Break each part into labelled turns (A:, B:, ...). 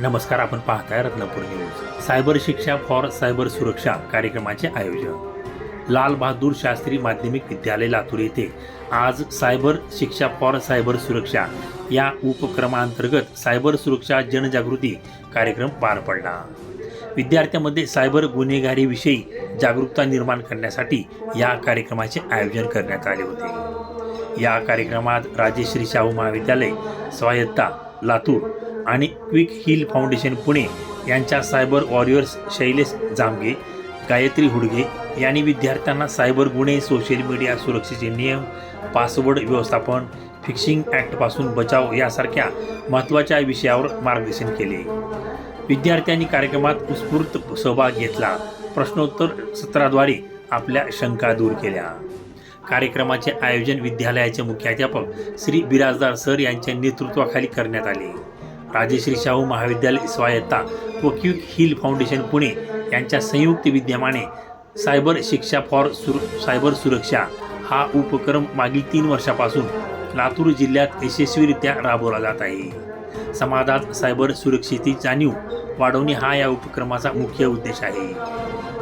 A: नमस्कार आपण पाहताय रत्नापूर न्यूज. सायबर शिक्षा फॉर सायबर सुरक्षा कार्यक्रमाचे आयोजन. लाल बहादूर शास्त्री माध्यमिक विद्यालय लातूर येथे आज सायबर शिक्षा फॉर सायबर सुरक्षा या उपक्रमांतर्गत सायबर सुरक्षा जनजागृती कार्यक्रम पार पडला. विद्यार्थ्यांमध्ये सायबर गुन्हेगारीविषयी जागरूकता निर्माण करण्यासाठी या कार्यक्रमाचे आयोजन करण्यात आले होते. या कार्यक्रमात राजेश्री शाहू महाविद्यालय स्वायत्ता लातूर आणि क्विक हिल फाउंडेशन पुणे यांच्या सायबर वॉरियर्स शैलेश जामगे गायत्री हुडगे यांनी विद्यार्थ्यांना सायबर गुन्हे सोशल मीडिया सुरक्षेचे नियम पासवर्ड व्यवस्थापन फिक्सिंग ॲक्टपासून बचाव यासारख्या महत्त्वाच्या विषयावर मार्गदर्शन केले. विद्यार्थ्यांनी कार्यक्रमात उत्स्फूर्त सहभाग घेतला. प्रश्नोत्तर सत्राद्वारे आपल्या शंका दूर केल्या. कार्यक्रमाचे आयोजन विद्यालयाचे मुख्याध्यापक श्री बिराजदार सर यांच्या नेतृत्वाखाली करण्यात आले. राजेश्री शाहू महाविद्यालय स्वायत्ता व क्यूक हिल फाउंडेशन पुणे यांच्या संयुक्त विद्यमाने सायबर शिक्षा फॉर सुर सायबर सुरक्षा हा उपक्रम मागील तीन वर्षापासून लातूर जिल्ह्यात यशस्वीरित्या राबवला जात आहे. समाजात सायबर सुरक्षेची जाणीव वाढवणे हा या उपक्रमाचा मुख्य उद्देश आहे.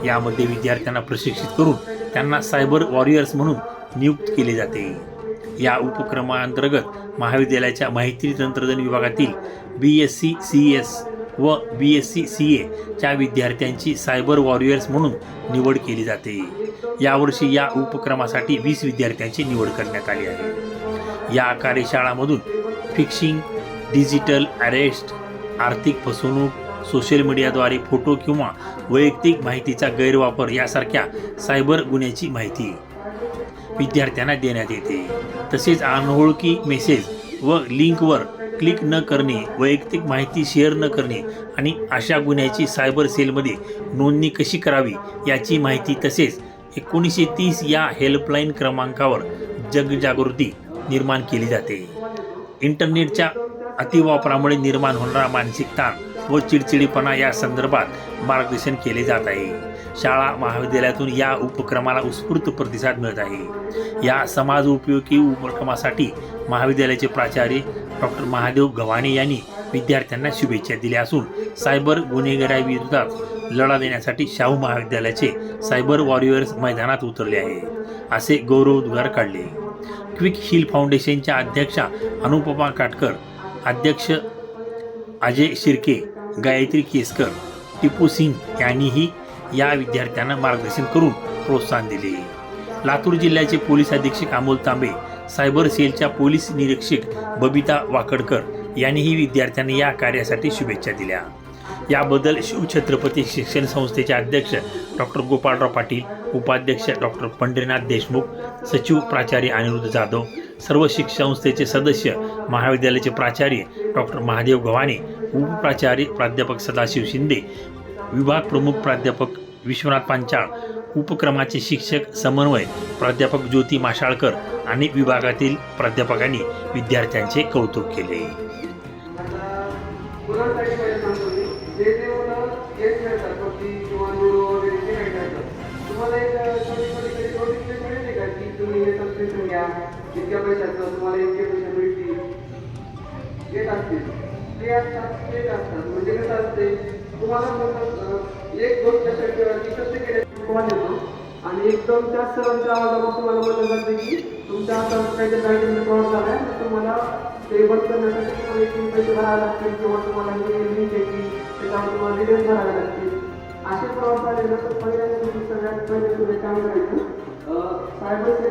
A: यामध्ये विद्यार्थ्यांना प्रशिक्षित करून त्यांना सायबर वॉरियर्स म्हणून नियुक्त केले जाते. या उपक्रमांतर्गत महाविद्यालयाच्या माहिती तंत्रज्ञान विभागातील B S C C S व बी एस सी सी एच्या विद्यार्थ्यांची सायबर वॉरियर्स म्हणून निवड केली जाते. यावर्षी या उपक्रमासाठी वीस विद्यार्थ्यांची निवड करण्यात आली आहे. या कार्यशाळामधून फिक्शिंग डिजिटल अरेस्ट आर्थिक फसवणूक सोशल मीडियाद्वारे फोटो किंवा वैयक्तिक माहितीचा गैरवापर यासारख्या सायबर गुन्ह्याची माहिती विद्यार्थ्यांना देण्यात येते. तसेच अनोळखी मेसेज व लिंकवर क्लिक न करणे वैयक्तिक माहिती शेअर न करणे आणि अशा गुन्ह्याची सायबर सेलमध्ये नोंदणी कशी करावी याची माहिती तसेच एकोणीसशे तीस या हेल्पलाईन क्रमांकावर जगजागृती निर्माण केली जाते. इंटरनेटच्या अतिवापरामुळे निर्माण होणारा मानसिक ताण व चिडचिडीपणा या संदर्भात मार्गदर्शन केले जात आहे. शाळा महाविद्यालयातून या उपक्रमाला उत्स्फूर्त प्रतिसाद मिळत आहे. या समाज उपयोगी उपक्रमासाठी महाविद्यालयाचे प्राचार्य डॉक्टर महादेव गव्हाणे यांनी विद्यार्थ्यांना शुभेच्छा दिल्या असून सायबर गुन्हेगाराविरोधात लढा देण्यासाठी शाहू महाविद्यालयाचे सायबर वॉरियर्स मैदानात उतरले आहे असे गौरवोद्गार काढले. क्विक हिल फाउंडेशनच्या अध्यक्षा अनुपमा काटकर अध्यक्ष अजय शिर्के गायत्री केसकर टिपू सिंग यांनीही या विद्यार्थ्यांना मार्गदर्शन करून प्रोत्साहन दिले. लातूर जिल्ह्याचे पोलीस अधीक्षक अमोल तांबे सायबर सेलच्या पोलीस निरीक्षक बबिता वाकडकर यांनीही विद्यार्थ्यांना या कार्यासाठी शुभेच्छा दिल्या. याबद्दल शिवछत्रपती शिक्षण संस्थेचे अध्यक्ष डॉक्टर गोपाळराव पाटील उपाध्यक्ष डॉक्टर पंढरीनाथ देशमुख सचिव प्राचार्य अनिरुद्ध जाधव सर्व शिक्षण संस्थेचे सदस्य महाविद्यालयाचे प्राचार्य डॉक्टर महादेव गव्हाणे उपप्राचार्य प्राध्यापक सदाशिव शिंदे विभाग प्रमुख प्राध्यापक विश्वनाथ पांचाळ उपक्रमाचे शिक्षक समन्वय प्राध्यापक ज्योती माशाळकर आणि विभागातील प्राध्यापकांनी विद्यार्थ्यांचे कौतुक केले.
B: ते असतात ते असतात म्हणजे कसं असते तुम्हाला एक दोन शब्द कसे केले तुम्हाला देतो. आणि एकदम त्या सरांच्या आवाजावर तुम्हाला म्हणलं जाते की तुमच्या आता काहीतरी काहीतरी प्रॉब्लेम झाला आहे तुम्हाला ते बंद करण्यासाठी तुम्हाला एक पैसे भरावे लागतील किंवा तुम्हाला हे लिंक येतील त्याच्यावर तुम्हाला डिटेल्स भरावे लागतील. असे प्रवास आले ना तर पहिल्यांदा सगळ्यात पहिले तुम्ही काम करायचं? सायबर